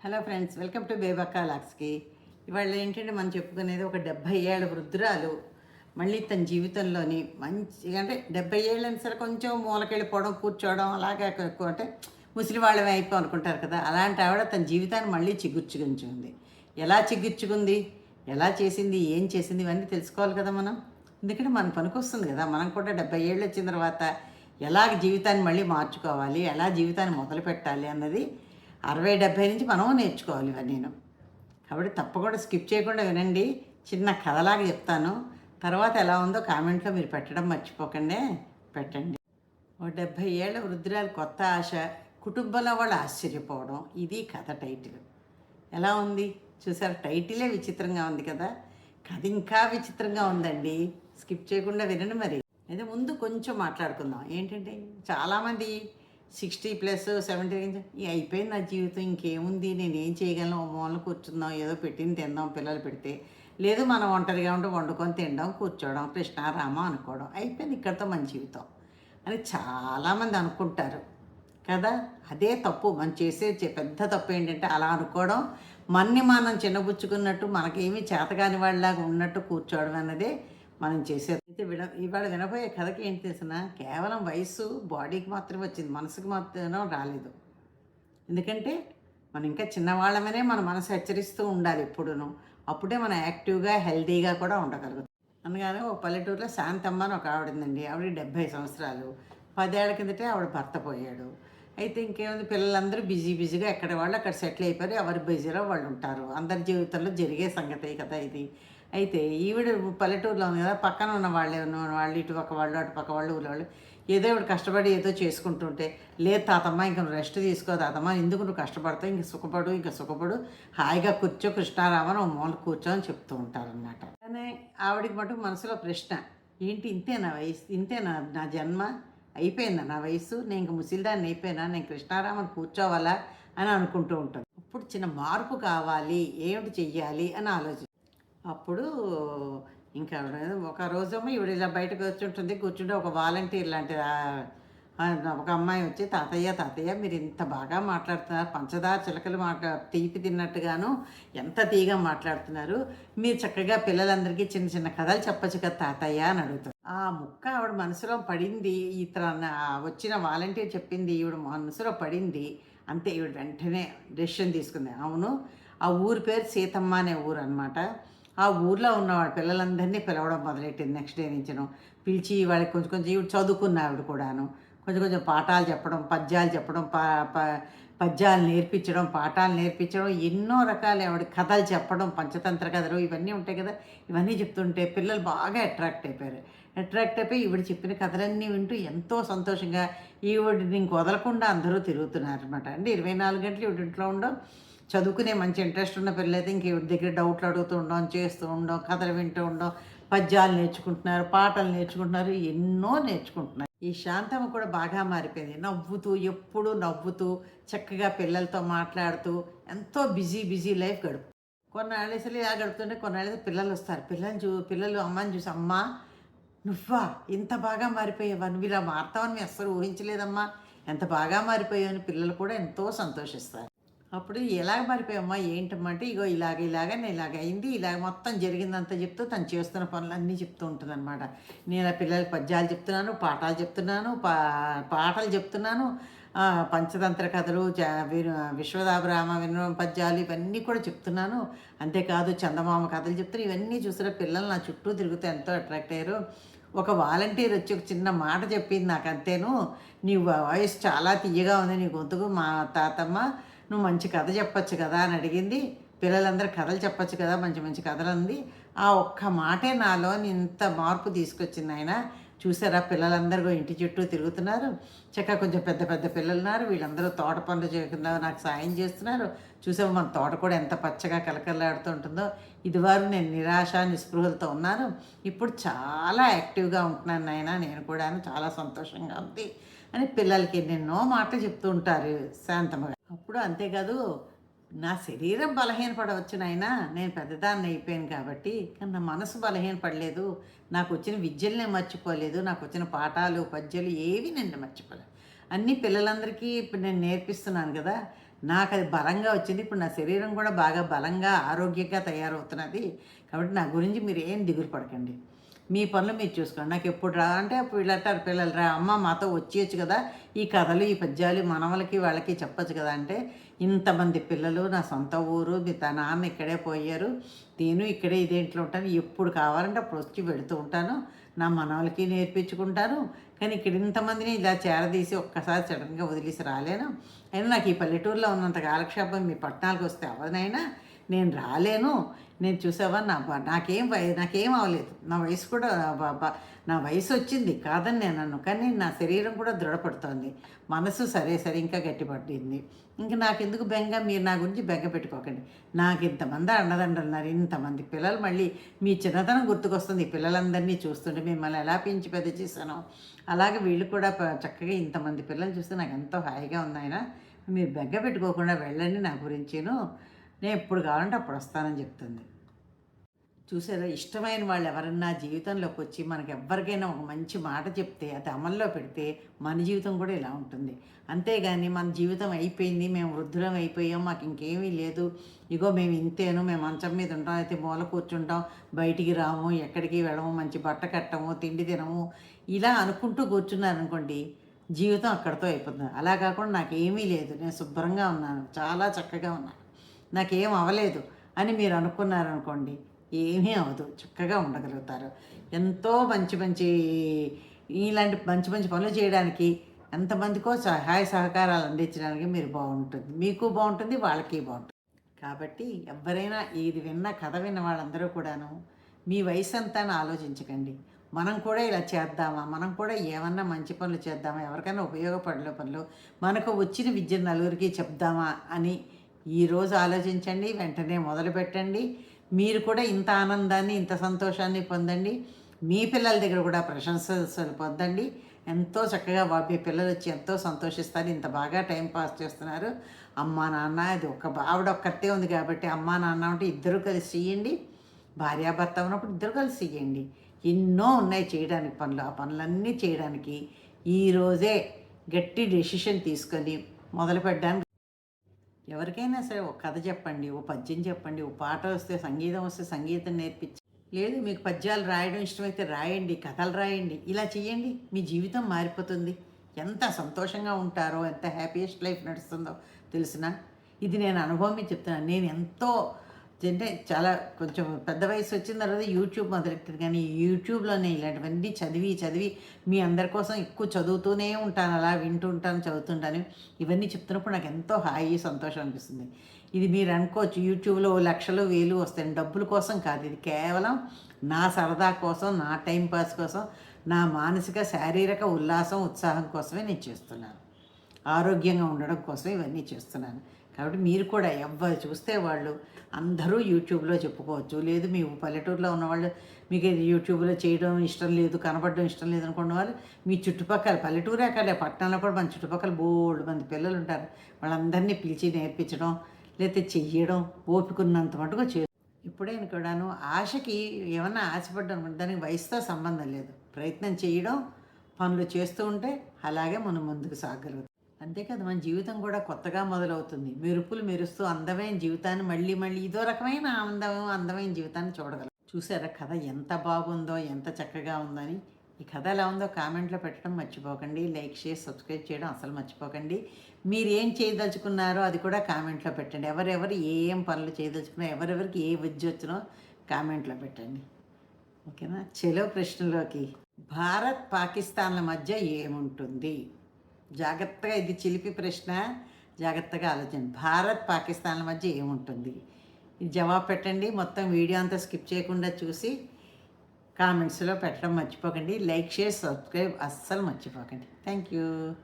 Hello friends welcome to Bebakka లాక్స్కి ఇవాళ ఏంటంటే మనం చెప్పుకునేది ఒక డెబ్భై ఏళ్ళ వృద్ధురాలు మళ్ళీ తన జీవితంలోని మంచి అంటే డెబ్బై ఏళ్ళని సరే కొంచెం మూలకెళ్ళిపోవడం కూర్చోవడం అలాగే ఎక్కువ అంటే ముసలి వాళ్ళమే అయిపో అనుకుంటారు కదా అలాంటి ఆవిడ తన జీవితాన్ని మళ్ళీ చిగుర్చుకుంది ఎలా చిగుర్చుకుంది? ఎలా చేసింది? ఏం చేసింది? ఇవన్నీ తెలుసుకోవాలి కదా మనం. ఎందుకంటే మన పనికొస్తుంది కదా మనం కూడా డెబ్బై ఏళ్ళు వచ్చిన తర్వాత ఎలా జీవితాన్ని మళ్ళీ మార్చుకోవాలి ఎలా జీవితాన్ని మొదలు పెట్టాలి అన్నది అరవై డెబ్బై నుంచి మనం నేర్చుకోవాలి ఇవన్నీ నేను. కాబట్టి తప్పకుండా స్కిప్ చేయకుండా వినండి. చిన్న కథలాగా చెప్తాను. తర్వాత ఎలా ఉందో కామెంట్లో మీరు పెట్టడం మర్చిపోకండి. పెట్టండి. ఓ డెబ్భై ఏళ్ళ వృద్ధురాలు కొత్త ఆశ కుటుంబంలో వాళ్ళు ఆశ్చర్యపోవడం ఇది కథ టైటిల్. ఎలా ఉంది? చూసారు? టైటిలే విచిత్రంగా ఉంది కదా? కథ ఇంకా విచిత్రంగా ఉందండి. స్కిప్ చేయకుండా వినండి మరి. అయితే ముందు కొంచెం మాట్లాడుకుందాం. ఏంటంటే చాలామంది సిక్స్టీ ప్లస్ సెవెంటీ అయిపోయింది నా జీవితం ఇంకేముంది? నేను ఏం చేయగలను మూలన కూర్చుందాం ఏదో పెట్టింది తిందాం పిల్లలు పెడితే. లేదు మనం ఒంటరిగా ఉంటే వండుకొని తినడం కూర్చోవడం కృష్ణారామ అనుకోవడం. అయిపోయింది ఇక్కడితో మన జీవితం అని చాలామంది అనుకుంటారు. కదా? అదే తప్పు. మనం చేసే పెద్ద తప్పు ఏంటంటే అలా అనుకోవడం. మన్ని మనం చిన్నబుచ్చుకున్నట్టు మనకేమీ చేతగాని వాళ్ళలాగా ఉన్నట్టు కూర్చోవడం అన్నదే మనం చేసేది. అయితే విన ఇవాళ వినబోయే కథకి ఏం తెలిసిన? కేవలం వయసు బాడీకి మాత్రమే వచ్చింది. మనసుకు మాత్రం రాలేదు. ఎందుకంటే మనం ఇంకా చిన్నవాళ్ళమనే మన మనసు హెచ్చరిస్తూ ఉండాలి ఎప్పుడును. అప్పుడే మనం యాక్టివ్గా హెల్తీగా కూడా ఉండగలుగుతాం. అనగానే ఒక పల్లెటూరులో శాంతమ్మ అని ఒక ఆవిడందండి. ఆవిడ డెబ్భై సంవత్సరాలు. పదేళ్ళ కిందటే ఆవిడ భర్త పోయాడు. అయితే ఇంకేముంది? పిల్లలందరూ బిజీ బిజీగా ఎక్కడ వాళ్ళు అక్కడ సెటిల్ అయిపోయారు. ఎవరి బిజీలో వాళ్ళు ఉంటారు. అందరి జీవితంలో జరిగే సంగతే కదా ఇది. అయితే ఈవిడ పల్లెటూరులో ఉంది కదా పక్కన ఉన్న వాళ్ళే ఉన్న వాళ్ళు ఇటు పక్క వాళ్ళు అటు పక్క వాళ్ళు ఊళ్ళో వాళ్ళు ఏదో ఇవిడ కష్టపడి ఏదో చేసుకుంటుంటే లేదు తాతమ్మ ఇంక నువ్వు రెస్ట్ తీసుకో తాతమ్మ ఎందుకు నువ్వు కష్టపడతావు ఇంక సుఖపడు ఇంకా సుఖపడు హాయిగా కూర్చో కృష్ణారామని ఓ మూల కూర్చో అని చెప్తూ ఉంటారనమాట కానీ ఆవిడకి మటుకు మనసులో ప్రశ్న ఏంటి ఇంతే నా వయసు ఇంతే నా నా జన్మ అయిపోయిందా నా వయసు నేను ఇంక ముసిల్దాన్ని అయిపోయినా నేను కృష్ణారామని కూర్చోవాలా అని అనుకుంటూ ఉంటాను అప్పుడు చిన్న మార్పు కావాలి ఏమిటి చెయ్యాలి అని ఆలోచన అప్పుడు ఇంకా ఒక రోజేమో ఈవిడ ఇలా బయటకు వచ్చి ఉంటుంది కూర్చుంటే ఒక వాలంటీర్ లాంటి ఒక అమ్మాయి వచ్చి తాతయ్య తాతయ్య మీరు ఇంత బాగా మాట్లాడుతున్నారు పంచదార చిలకలు మాట్లా తీపి తిన్నట్టుగాను ఎంత తీగా మాట్లాడుతున్నారు. మీరు చక్కగా పిల్లలందరికీ చిన్న చిన్న కథలు చెప్పచ్చు కదా తాతయ్య అని అడుగుతారు. ఆ ముక్క ఆవిడ మనసులో పడింది ఇతర వచ్చిన వాలంటీర్ చెప్పింది ఈవిడ మనసులో పడింది. అంతే ఈవిడ వెంటనే డెసిషన్ తీసుకుంది. అవును ఆ ఊరి పేరు సీతమ్మ అనే ఊరు అనమాట ఆ ఊర్లో ఉన్న వాళ్ళ పిల్లలందరినీ పిలవడం మొదలెట్టింది నెక్స్ట్ డే నుంచిను. పిలిచి వాళ్ళకి కొంచెం కొంచెం ఈవిడ చదువుకున్న ఆవిడ కూడాను. కొంచెం కొంచెం పాఠాలు చెప్పడం పద్యాలు చెప్పడం ప ప- పద్యాలు నేర్పించడం పాఠాలు నేర్పించడం ఎన్నో రకాల ఆవిడ కథలు చెప్పడం పంచతంత్ర కథలు ఇవన్నీ ఉంటాయి కదా. ఇవన్నీ చెప్తుంటే పిల్లలు బాగా అట్రాక్ట్ అయిపోయారు. అట్రాక్ట్ అయిపోయి ఈవిడ చెప్పిన కథలన్నీ వింటూ ఎంతో సంతోషంగా ఈవిడ ఇంక వదలకుండా అందరూ తిరుగుతున్నారు అనమాట అంటే ఇరవై నాలుగు గంటలు ఈవిడ ఇంట్లో ఉండడం చదువుకునే మంచి ఇంట్రెస్ట్ ఉన్న పిల్లలైతే ఇంక ఎవరి దగ్గర డౌట్లు అడుగుతూ ఉండడం చేస్తూ ఉండడం కథలు వింటూ ఉండడం పద్యాలు నేర్చుకుంటున్నారు పాటలు నేర్చుకుంటున్నారు ఎన్నో నేర్చుకుంటున్నారు. ఈ శాంతమ్మ కూడా బాగా మారిపోయింది. నవ్వుతూ ఎప్పుడూ నవ్వుతూ చక్కగా పిల్లలతో మాట్లాడుతూ ఎంతో బిజీ బిజీ లైఫ్ గడుపు. కొన్నాళ్ళు ఇలా గడుపుతుంటే కొన్నాళ్ళు పిల్లలు వస్తారు. పిల్లలు చూ పిల్లలు అమ్మని చూసి అమ్మా నువ్వా? ఇంత బాగా మారిపోయావా? నువ్వు ఇలా మారుతావని మేము అస్సలు ఊహించలేదమ్మా. ఎంత బాగా మారిపోయావని పిల్లలు కూడా ఎంతో సంతోషిస్తారు. అప్పుడు ఎలాగ మారిపోయామ్మా ఏంటమ్మంటే ఇగో ఇలాగ ఇలాగ నేను ఇలాగ అయింది ఇలాగ మొత్తం జరిగిందంతా చెప్తూ తను చేస్తున్న పనులన్నీ చెప్తూ ఉంటుంది అనమాట నేను ఆ పిల్లలకి పద్యాలు చెప్తున్నాను పాఠాలు చెప్తున్నాను పా పాటలు చెప్తున్నాను పంచతంత్ర కథలు విను విశ్వదాభిరామ విను పద్యాలు ఇవన్నీ కూడా చెప్తున్నాను. అంతేకాదు చందమామ కథలు చెప్తున్నాను ఇవన్నీ చూసిన పిల్లలు నా చుట్టూ తిరుగుతూ ఎంతో అట్రాక్ట్ అయ్యారు. ఒక వాలంటీర్ వచ్చి ఒక చిన్న మాట చెప్పింది నాకు అంతేను. నీ వాయిస్ చాలా తీయగా ఉంది నీ గొంతుకు మా తాతమ్మ నువ్వు మంచి కథ చెప్పచ్చు కదా అని అడిగింది. పిల్లలందరూ కథలు చెప్పచ్చు కదా మంచి మంచి కథలు ఉంది ఆ ఒక్క మాటే నాలో ఇంత మార్పు తీసుకొచ్చింది ఆయన. చూసారా పిల్లలందరూ ఇంటి చుట్టూ తిరుగుతున్నారు. చక్కగా కొంచెం పెద్ద పెద్ద పిల్లలు ఉన్నారు వీళ్ళందరూ తోట పనులు చేయకుండా నాకు సాయం చేస్తున్నారు. చూసాము మన తోట కూడా ఎంత పచ్చగా కలకల్లాడుతూ ఉంటుందో. ఇదివరకు నేను నిరాశ నిస్పృహలతో ఉన్నాను. ఇప్పుడు చాలా యాక్టివ్గా ఉంటున్నాను నాయన నేను కూడా చాలా సంతోషంగా ఉంది అని పిల్లలకి ఎన్నెన్నో మాటలు చెప్తూ ఉంటారు శాంతముగా ఇప్పుడు అంతేకాదు నా శరీరం బలహీనపడవచ్చు నాయన. నేను పెద్దదాన్ని అయిపోయాను కాబట్టి కానీ నా మనసు బలహీనపడలేదు నాకు వచ్చిన విద్యలు నేను మర్చిపోలేదు. నాకు వచ్చిన పాఠాలు పద్యాలు ఏవి నేను మర్చిపోలేదు అన్ని పిల్లలందరికీ ఇప్పుడు నేను నేర్పిస్తున్నాను కదా. నాకు అది బలంగా వచ్చింది. ఇప్పుడు నా శరీరం కూడా బాగా బలంగా ఆరోగ్యంగా తయారవుతున్నది. కాబట్టి నా గురించి మీరు ఏం దిగులు పడకండి. మీ పనులు మీరు చూసుకోండి. నాకు ఎప్పుడు రా అంటే అప్పుడు వీళ్ళు పిల్లలు రా అమ్మ మాతో వచ్చేయచ్చు కదా. ఈ కథలు ఈ పద్యాలు మనవలకి వాళ్ళకి చెప్పచ్చు కదా. అంటే ఇంతమంది పిల్లలు నా సొంత ఊరు మీ తన నాన్న ఇక్కడే పోయారు. నేను ఇక్కడే ఇదేంట్లో ఉంటాను. ఎప్పుడు కావాలంటే అప్పుడు వచ్చి పెడుతూ ఉంటాను. నా మనవలకి నేర్పించుకుంటాను. కానీ ఇక్కడ ఇంతమందిని ఇలా చేరదీసి ఒక్కసారి సడన్గా వదిలేసి రాలేను. అయినా నాకు ఈ పల్లెటూరులో ఉన్నంత కాలక్షేపం మీ పట్టణాలకు వస్తే అవదనైనా నేను రాలేను. నేను చూసావా? నా బ- నాకేం నాకేం అవ్వలేదు నా వయసు కూడా నా వయసు వచ్చింది కాదని నేను అన్ను. కానీ నా శరీరం కూడా దృఢపడుతోంది. మనసు సరే సరే ఇంకా గట్టిపడింది ఇంక నాకెందుకు బెంగ? మీరు నా గురించి బెంగ పెట్టుకోకండి. నాకు ఇంతమంది అన్నదండలున్నారు ఇంతమంది పిల్లలు మళ్ళీ మీ చిన్నతనం గుర్తుకొస్తుంది. ఈ పిల్లలందరినీ చూస్తుంటే మిమ్మల్ని ఎలా పెంచి పెద్ద చేశానో. అలాగే వీళ్ళు కూడా చక్కగా ఇంతమంది పిల్లలు చూస్తే నాకు ఎంతో హాయిగా ఉంది ఆయన మీరు బెంగ పెట్టుకోకుండా వెళ్ళండి నా గురించిను. నేను ఎప్పుడు కావాలంటే అప్పుడు వస్తానని చెప్తుంది. చూసారా? ఇష్టమైన వాళ్ళు ఎవరన్నా జీవితంలోకి వచ్చి మనకి ఎవరికైనా ఒక మంచి మాట చెప్తే అది అమల్లో పెడితే మన జీవితం కూడా ఇలా ఉంటుంది. అంతేగాని మన జీవితం అయిపోయింది మేము వృద్ధులం అయిపోయాం మాకు ఇంకేమీ లేదు. ఇగో మేము ఇంతేను మేము మంచం మీద ఉంటాం అయితే మూల కూర్చుంటాం బయటికి రాము ఎక్కడికి వెళ్ళము మంచి బట్ట కట్టము తిండి తినము. ఇలా అనుకుంటూ కూర్చున్నారనుకోండి జీవితం అక్కడితో అయిపోతుంది. అలా కాకుండా నాకేమీ లేదు. నేను శుభ్రంగా ఉన్నాను. చాలా చక్కగా ఉన్నాను. నాకేం అవ్వలేదు అని మీరు అనుకున్నారనుకోండి ఏమీ అవ్వదు చక్కగా ఉండగలుగుతారు. ఎంతో మంచి మంచి ఇలాంటి మంచి మంచి పనులు చేయడానికి ఎంతమందికో సహాయ సహకారాలు అందించడానికి మీరు బాగుంటుంది. మీకు బాగుంటుంది వాళ్ళకి బాగుంటుంది. కాబట్టి ఎవరైనా ఇది విన్న కథ విన్న వాళ్ళందరూ కూడాను మీ వయసు అంతా అని ఆలోచించకండి. మనం కూడా ఇలా చేద్దామా? మనం కూడా ఏమన్నా మంచి పనులు చేద్దామా? ఎవరికైనా ఉపయోగపడే పనులు మనకు వచ్చిన విద్య నలుగురికి చెప్దామా అని ఈరోజు ఆలోచించండి వెంటనే మొదలు పెట్టండి. మీరు కూడా ఇంత ఆనందాన్ని ఇంత సంతోషాన్ని పొందండి. మీ పిల్లల దగ్గర కూడా ప్రశంసలు పొందండి. ఎంతో చక్కగా మీ పిల్లలు వచ్చి ఎంతో సంతోషిస్తారు. ఇంత బాగా టైం పాస్ చేస్తున్నారు. అమ్మా నాన్న అది ఒక ఆవిడ ఒక్కటే ఉంది కాబట్టి అమ్మా నాన్న ఉంటే ఇద్దరు కలిసి చేయండి భార్యాభర్త ఉన్నప్పుడు ఇద్దరు కలిసి చేయండి ఎన్నో ఉన్నాయి చేయడానికి పనులు. ఆ పనులన్నీ చేయడానికి ఈరోజే గట్టి డెసిషన్ తీసుకొని మొదలు పెట్టడానికి ఎవరికైనా సరే ఒక కథ చెప్పండి ఓ పద్యం చెప్పండి ఓ పాట వస్తే సంగీతం వస్తే సంగీతం నేర్పించి లేదు మీకు పద్యాలు రాయడం ఇష్టమైతే రాయండి కథలు రాయండి ఇలా చేయండి మీ జీవితం మారిపోతుంది. ఎంత సంతోషంగా ఉంటారో ఎంత హ్యాపీయెస్ట్ లైఫ్ నడుస్తుందో తెలిసిన. ఇది నేను అనుభవం మీద చెప్తున్నాను. నేను ఎంతో అంటే చాలా కొంచెం పెద్ద వయసు వచ్చిన తర్వాత యూట్యూబ్ మొదలెట్టారు. కానీ యూట్యూబ్లోనే ఇలాంటివన్నీ చదివి చదివి మీ అందరి కోసం ఎక్కువ చదువుతూనే ఉంటాను అలా వింటూ ఉంటాను చదువుతుంటాను. ఇవన్నీ చెప్తున్నప్పుడు నాకు ఎంతో హాయి సంతోషం అనిపిస్తుంది. ఇది మీరు అనుకోవచ్చు యూట్యూబ్లో లక్షలు వేలు వస్తాయి. డబ్బుల కోసం కాదు. ఇది కేవలం నా సరదా కోసం నా టైం పాస్ కోసం నా మానసిక శారీరక ఉల్లాసం ఉత్సాహం కోసమే నేను చేస్తున్నాను. ఆరోగ్యంగా ఉండడం కోసం ఇవన్నీ చేస్తున్నాను. కాబట్టి మీరు కూడా ఎవరు చూస్తే వాళ్ళు అందరూ యూట్యూబ్లో చెప్పుకోవచ్చు. లేదు మీ పల్లెటూరులో ఉన్నవాళ్ళు మీకు యూట్యూబ్లో చేయడం ఇష్టం లేదు కనపడడం ఇష్టం లేదు అనుకున్న వాళ్ళు మీ చుట్టుపక్కల పల్లెటూరే కాలే పట్టణంలో కూడా మన చుట్టుపక్కల బోల్డ్ మంది పిల్లలు ఉంటారు. వాళ్ళందరినీ పిలిచి నేర్పించడం లేకపోతే చెయ్యడం ఓపికన్నంత మటుకు చే ఇప్పుడైనా కూడాను ఆశకి ఏమన్నా ఆశపడ్డాను దానికి వయసుతో సంబంధం లేదు. ప్రయత్నం చేయడం పనులు చేస్తూ ఉంటే అలాగే మనం ముందుకు సాగలుగుతాం. అంతేకాదు మన జీవితం కూడా కొత్తగా మొదలవుతుంది. మెరుపులు మెరుస్తూ అందమైన జీవితాన్ని మళ్ళీ మళ్ళీ ఇదో రకమైన ఆనందం అందమైన జీవితాన్ని చూడగలం. చూసారా కథ ఎంత బాగుందో ఎంత చక్కగా ఉందని? ఈ కథ ఎలా ఉందో కామెంట్లో పెట్టడం మర్చిపోకండి. లైక్ షేర్ సబ్స్క్రైబ్ చేయడం అసలు మర్చిపోకండి. మీరు ఏం చేయదలుచుకున్నారో అది కూడా కామెంట్లో పెట్టండి. ఎవరెవరు ఏం పనులు చేయదలుచుకున్నారో ఎవరెవరికి ఏ విద్య వచ్చినో కామెంట్లో పెట్టండి. ఓకేనా? చెలో ప్రశ్నలోకి. భారత్ పాకిస్తాన్ల మధ్య ఏముంటుంది? జాగ్రత్తగా ఇది చిలిపి ప్రశ్న జాగ్రత్తగా ఆలోచండి భారత్ పాకిస్తాన్ల మధ్య ఏముంటుంది? ఇది జవాబు పెట్టండి. మొత్తం వీడియో అంతా స్కిప్ చేయకుండా చూసి కామెంట్స్లో పెట్టడం మర్చిపోకండి. లైక్ షేర్ సబ్స్క్రైబ్ అస్సలు మర్చిపోకండి. Thank you.